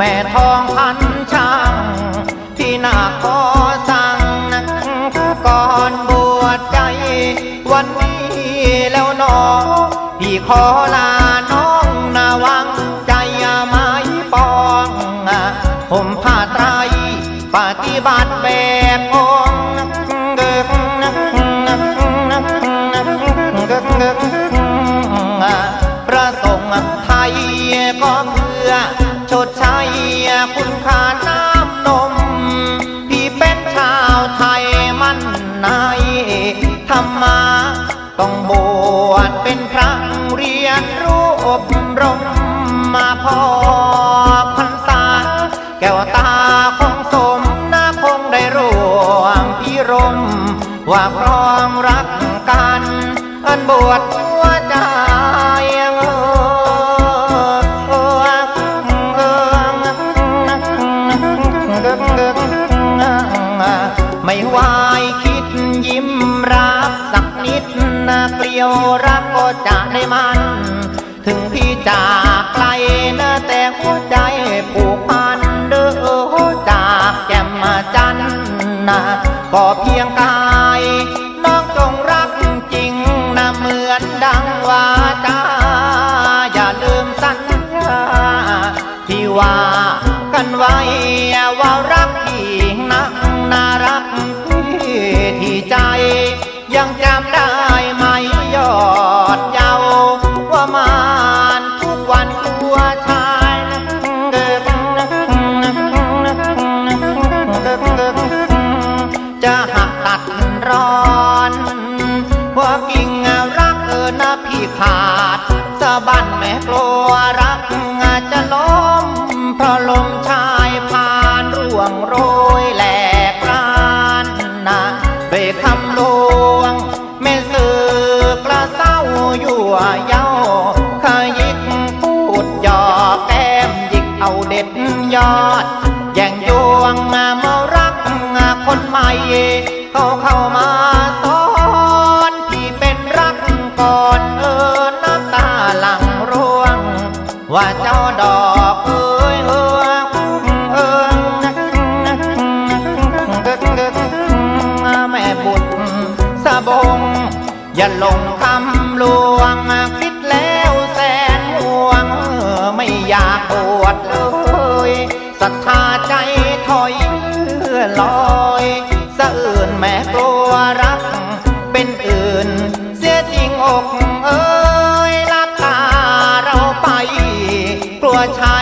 แม่ทองพันช่างที่นาขอสั่งนักก่อนบวชใจ วันนี้แล้วหนอ พี่ขอลาน้องนาวังใจไม้ปองผมผ้าไตรปฏิบัติแบบองค์เกิกนักนักนักนักเกิกเกิกประสงค์ เป็นพระเรียนรู้อบรมมาพอพรรษาแก้วตาของสมนาคงได้ร่วมพิรม ว่าครองรักกัน อันบวชหัวใจไม่ไหว เกลียวรักก็จะได้มัน ถึงพี่จากไกลนะแต่หัวใจผูกพันเด้อจากแก้มจันนะก็เพียงกายน้องจงรักจริงนะเหมือนดังวาจาอย่าลืมสัญญาที่ว่ากันว่า ว่ากิ่งรักเออนะพี่ขาดสะบันแม่กลัวรักจะล้มเพราะลมชายผ่านร่วงโรยแหลกรานนะด้วยคำลวงแม่สื่อกระเศร้าอยู่เย้าขยิกพูดหยอกแก้มหยิกเอาเด็ดยอดแย่งยวงมาเมารักคนใหม่เขาเข้ามา ว่าเจ้าดอกเอ้ยเออเออนักนักนักนักแม่บุตรสะบง อย่าหลงคำลวงคิดแล้วแสนห่วงไม่อยากปวดเลยศรัทธาใจถอยเลื่อลอยสะอื่นแม่กลัวรักเป็นอื่น กลัวชา